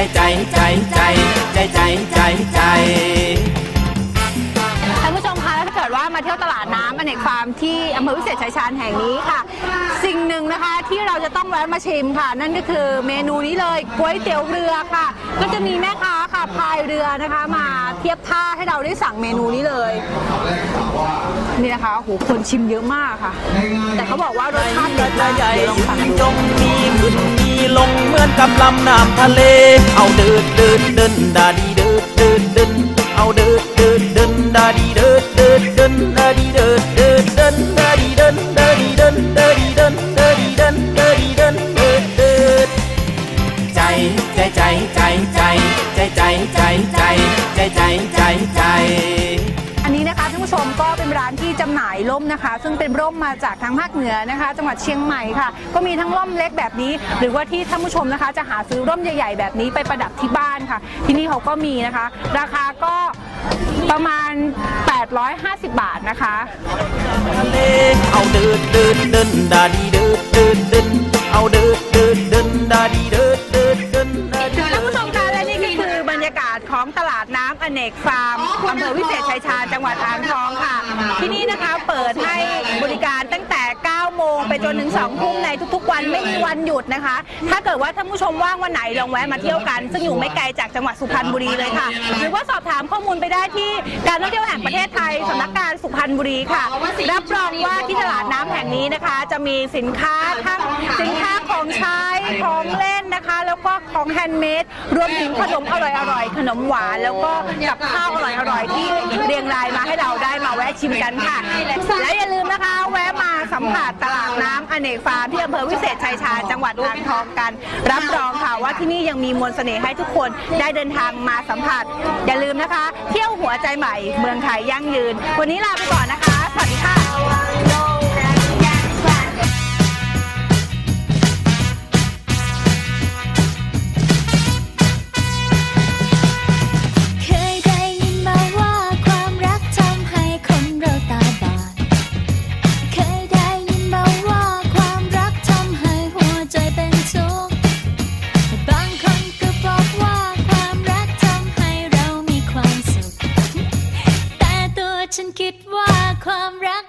ใจใจใจใจใจใจใจท่านผู้ชมคะถ้าเกิดว่ามาเที่ยวตลาดน้ำอเนกฟาร์มที่อำเภอวิเศษชัยชาญแห่งนี้ค่ะ สิ่งหนึ่งนะคะที่เราจะต้องแวะมาชิมค่ะ นั่นก็คือเมนูนี้เลยก๋วยเตี๋ยวเรือค่ะ ก็จะมีแม่ค้าค่ะพายเรือนะคะ มาเทียบท่าให้เราได้สั่งเมนูนี้เลยนี่นะคะโอ้โหคนชิมเยอะมากค่ะ แต่เขาบอกว่ารสชาติเด็ดมากใหญ่เดี๋ยวลองฟังดู กับลำน้ำทะเล เอาเดินเดินเดินดาดีเดินเดินเดินเอาเดินเดินเดินดาดีเดินเดินเดินดาดีเดินเดินเดินดาดีเดินดาดีเดินดาดีเดินดาดีเดินดาดีเดินเดินเดินใจใจใจใจใจใจใจใจใจใจใจใจ ก็เป็นร้านที่จำหน่ายร่มนะคะ ซึ่งเป็นร่มมาจากทางภาคเหนือนะคะ จังหวัดเชียงใหม่ค่ะ ก็มีทั้งร่มเล็กแบบนี้ หรือว่าที่ท่านผู้ชมนะคะ จะหาซื้อร่มใหญ่ๆ แบบนี้ไปประดับที่บ้านค่ะ ที่นี่เขาก็มีนะคะ ราคาก็ประมาณ 850 บาทนะคะเอาเดินเดินเดินดาดีเดินเดินเดิน กฟาร์มอำเภอวิเศษชัยชาญจังหวัดอ่างทองค่ะ ที่นี่นะคะเปิดให้บริการตั้งแต่9โมงไป จนถึง2ทุ่มในทุกๆ วันไม่มีวันหยุดนะคะ ถ้าเกิดว่าท่านผู้ชมว่างวันไหนลองแวะมาเที่ยวกัน ซึ่งอยู่ไม่ไกลจากจังหวัดสุพรรณบุรีเลยค่ะ หรือว่าสอบถามข้อมูลไปได้ที่การท่องเที่ยวแห่งประเทศไทยสำนักงานสุพรรณบุรีค่ะ รับรองว่าที่ตลาดน้ำแห่งนี้นะคะ จะมีสินค้าทั้งสินค้าของใช้ของเล่นนะคะ แล้วก็ของแฮนด์เมดรวมถึงขนมอร่อยๆขนมหวาน แล้วก็กับข้าวอร่อยๆที่เรียงรายมาให้เราได้มาแวะชิมกันค่ะและ เนกฟาร์มที่อำเภอวิเศษชัยชาญจังหวัดอ่างทองกัน รับรองค่ะว่าที่นี่ยังมีมวลเสน่ห์ให้ทุกคนได้เดินทางมาสัมผัส อย่าลืมนะคะ เที่ยวหัวใจใหม่ เมืองไทยยั่งยืน วันนี้ลาไปก่อนนะคะ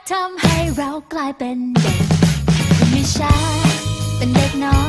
ทำให้เรากลายเป็นเด็กไม่ใช่เป็นเด็กน้อย